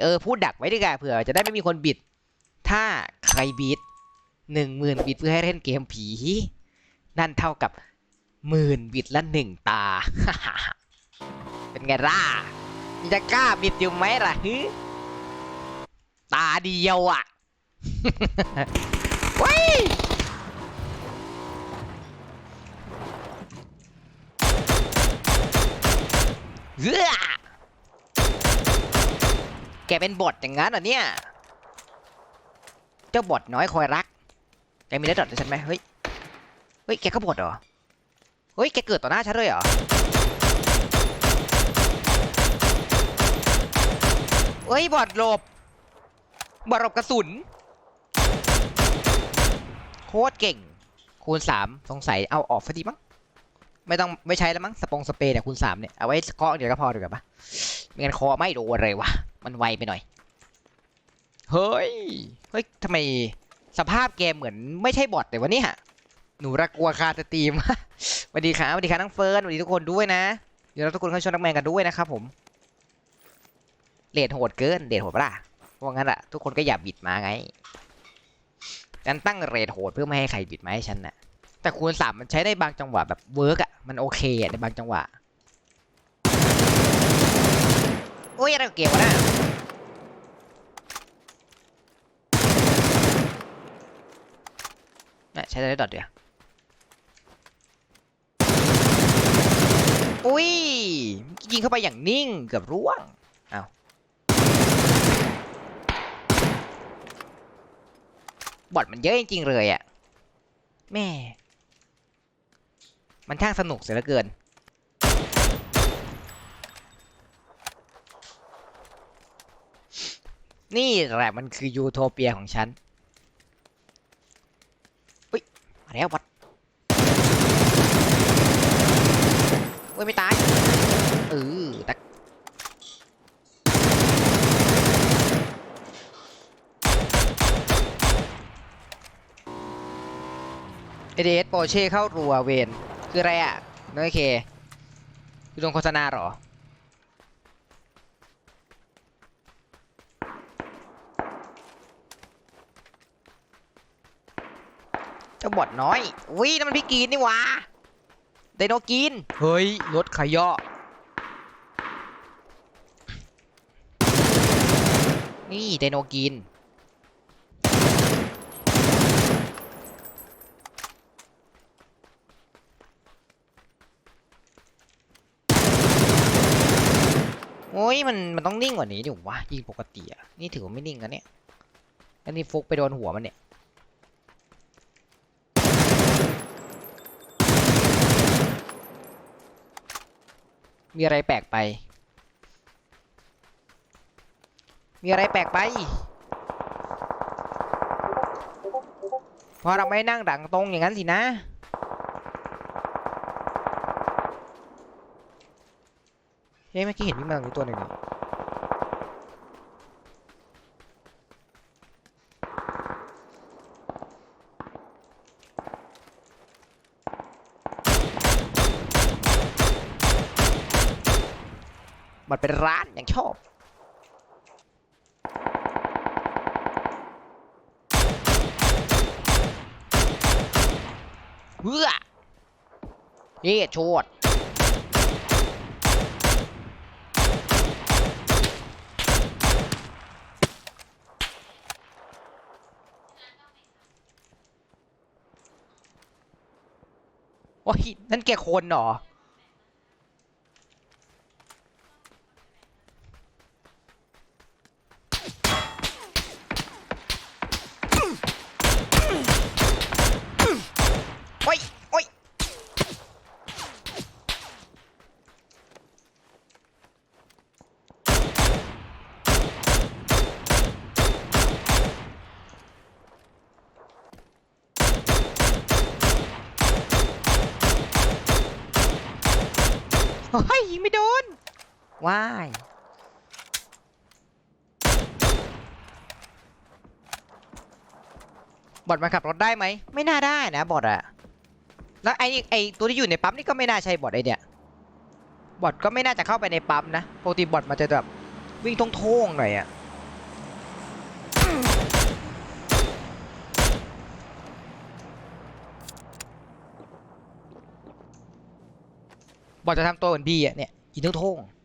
เอ้เออพูดดักไว้ดีกว่าเผื่อจะได้ไม่มีคนบิด ถ้าใครบิดหนึ่งหมื่นบิดเพื่อให้เล่นเกมผี นั่นเท่ากับหมื่นบิดละหนึ่งตา เป็นไงล่ะจะกล้าบิดอยู่ไหมล่ะฮึตาเดียวอะว้ยเฮ้อ แกเป็นบทอย่างนั้นเหรอเนี่ย เจ้าบทน้อยคอยรักแกมีเลดดอทให้ฉันไหมเฮ้ย เฮ้ย แกก็บทเหรอ เฮ้ย แกเกิดต่อหน้าฉันเลยเหรอ เฮ้ย บอดหลบ บอดหลบกระสุน โคตรเก่ง คูณสามสงสัยเอาออกซะดีมั้ง ไม่ต้องไม่ใช้แล้วมั้ง สปงสเปรย์เนี่ยคูณสามเนี่ย เอาไว้เคาะเดี๋ยวก็พอดีกว่าปะไม่งั้นเคาะไม่โดนเลยวะ มันไวไปหน่อย เฮ้ย เฮ้ยทำไมสภาพแกมเหมือนไม่ใช่บอทเลยวะเนี่ยหนูรักกลัวคาสตรีมสวัสดีครับสวัสดีครับน้งเฟิร์นสวัสดีทุกคนด้วยนะ เดี๋ยวเราทุกคนเข้าชมนักแมนกันด้วยนะครับผมเลดโหดเกินเลดโหดปะล่ะเพราะงั้นอะทุกคนก็อย่าบิดมาไงการตั้งเรทโหดเพื่อไม่ให้ใครบิดมาให้ฉันนะแต่คูณสามมันใช้ได้บางจังหวะแบบเวิร์กอะมันโอเคอะในบางจังหวะ โอ้ยอะไรเกี่ยววะน่ะน่ะใช้ได้ดอทเดียวอุ้ยยิงเข้าไปอย่างนิ่งเกือบร่วงเอาบอทมันเยอะจริงๆเลยอะแม่ มันช่างสนุกเสียเหลือเกิน นี่แหละมันคือยูโทเปียของฉันอุ้ยมาแล้ววัดเว้ยไม่ตายเออตักเอเดสโปเช่เข้ารัวเวนคืออะไรอะน้อยเคคือโดนโฆษณาหรอ เจ้าบอดน้อยอุ้ยนั่นมันพี่กรีนนี่หวะไดโนกรีนเฮ้ยรถขยะนี่ไดโนกรีนโอ้ยมันมันต้องนิ่งกว่านี้ดิวะยิงปกติอะนี่ถือว่าไม่นิ่งกันเนี่ยอันนี้ฟุกไปโดนหัวมันเนี่ย มีอะไรแปลกไป มีอะไรแปลกไป เพราะเราไม่นั่งดังตรงอย่างนั้นสินะ เฮ้ยเมื่อกี้เห็นวิ่งมาตรงนี้ตัวหนึ่งนี่ มันเป็นร้านอย่างชอบเฮ้อเฮ้โชดโอ้ยนั่นแกคนเหรอ โอ้ยโอ้ยเฮ้ยยิงไม่โดนว้ายบอทมันขับรถได้ไหม ไม่น่าได้นะบอทอะ แล้วไอ้ไอ้ตัวที่อยู่ในปั๊มนี่ก็ไม่น่าใช่บอทไอเนี่ยบอทก็ไม่น่าจะเข้าไปในปั๊มนะปกติบอทมันจะแบบวิ่งทงโท่งๆหน่อยอะบอทจะทำตัวเหมือนบีอะเนี่ยยิงทงโท่งๆ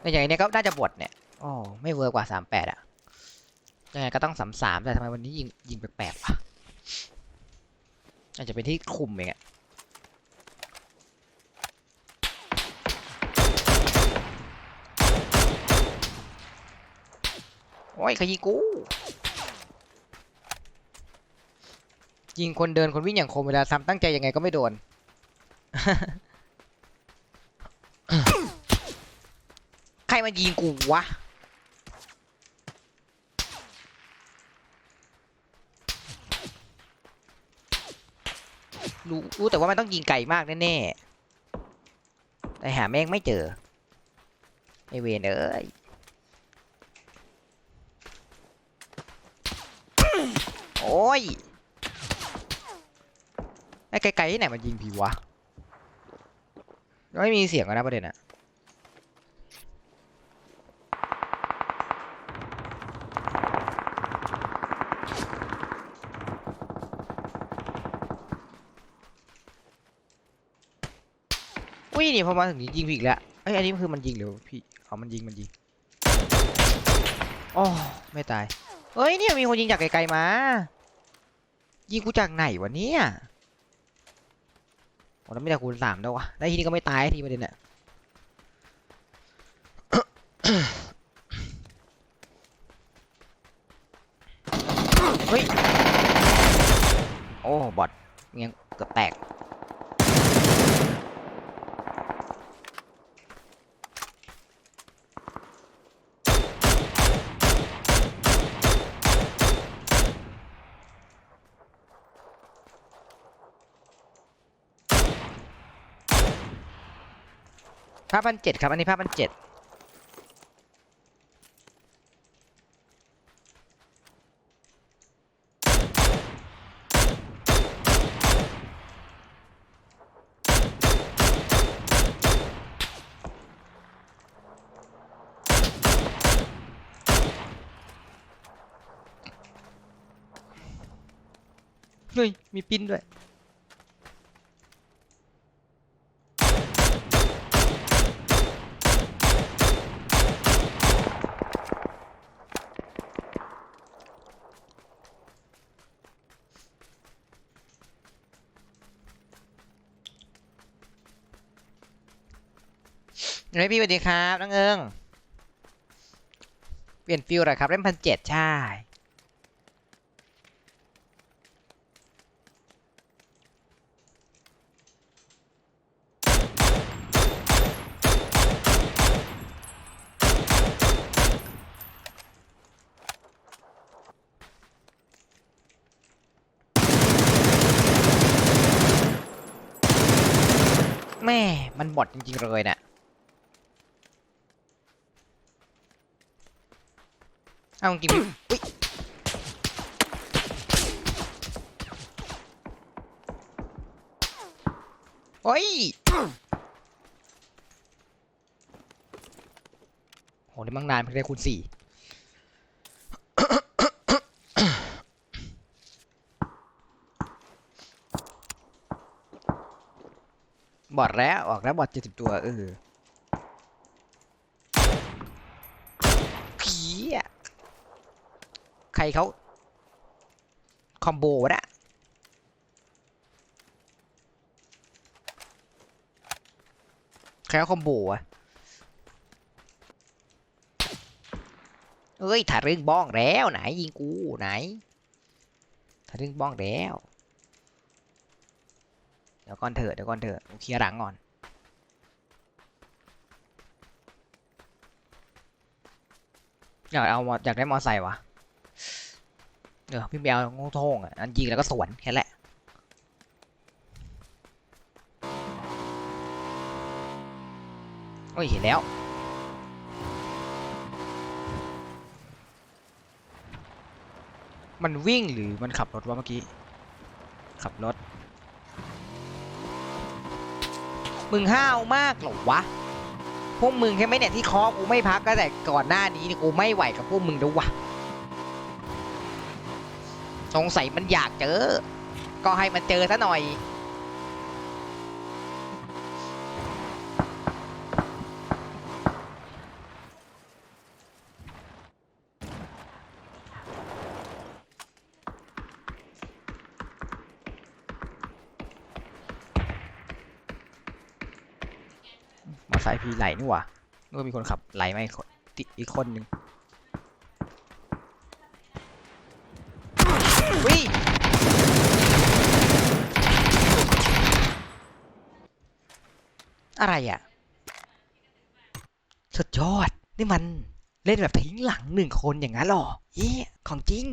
แต่อย่างนี้ก็น่าจะบวชเนี่ยอ๋อไม่เวิร์กกว่าสามแปดอะยังไงก็ต้องสามสามแต่ทำไมวันนี้ยิงยิงแปลกๆวะอาจจะเป็นที่คุมเองอะโอ้ยใครยิงกู ยิงคนเดินคนวิ่งอย่างคมเวลาซ้ำตั้งใจยังไงก็ไม่โดน ใครมายิงกูวะ รู้รู้แต่ว่ามันต้องยิงไกลมากแน่ๆ แต่หาแม่งไม่เจอ ไอเวนเอ้ยโอ้ย ไกลๆที่ไหนมันยิงผีวะ ไม่มีเสียงกันนะประเด็นอะอุ้ยนี่พอมาถึงยิงผีอีกแล้วเอ้ยอันนี้คือมันยิงหรือพี่เอามันยิงมันยิงอ๋อไม่ตายเฮ้ยเนี่ยมีคนยิงจากไกลๆมา ยิงกูจากไหนวะเนี่ย โอ้แล้วไม่ได้คูณสามด้วยวะได้ทีนี้ก็ไม่ตายทีประเด็นเนี่ยเฮ้ย โอ้ บอทยังเกือบแตก ภาพพันเจ็ดครับ อันนี้ภาพพันเจ็ดเฮ้ยมีปิ้นด้วย เฮ้ยพี่สวัสดีครับน้องเอิงเปลี่ยนฟิลหน่อครับ เล่มพันเจ็ดใช่ แม่ มันบอดจริง ๆ เลยเนี่ย เอาจริงๆอุ๊ยโอ้ยโหนี่มั่งนานเพิ่งได้คูณสี่บอดแล้วออกแล้วบอดเจ็ดสิบตัวเออผีอะ ใครเขาคอมโบวะนะใครเขาคอมโบอะเอ้ยถ่าเรื่องบ้องแล้วไหนยิงกูไหนถ่าเรื่องบ้องแล้วเดี๋ยวก่อนเถอะเดี๋ยวก่อนเถอะเคลียร์หลังก่อนอยากเอาอยากได้มอไซค์วะ เออพี่เอางูโท่งอะอันยิงแล้วก็สวนแค่นั้นแหละโอ้ยเห็นแล้วมันวิ่งหรือมันขับรถวะเมื่อกี้ ขับรถ มึงห้าวมากหรอวะ พวกมึงใช่ไหมเนี่ยที่เคอกูไม่พักก็แต่ก่อนหน้านี้นี่กูไม่ไหวกับพวกมึงแล้ววะ สงสัยมันอยากเจอ ก็ให้มันเจอซะหน่อย มอไซค์พีไหลนี่หว่านึกว่ามีคนขับไหลมาอีกคนอีกคนหนึ่ง วิอะไรอะ สุดยอด นี่มันเล่นแบบทิ้งหลังหนึ่งคนอย่างนั้นหรอเย้ของจริง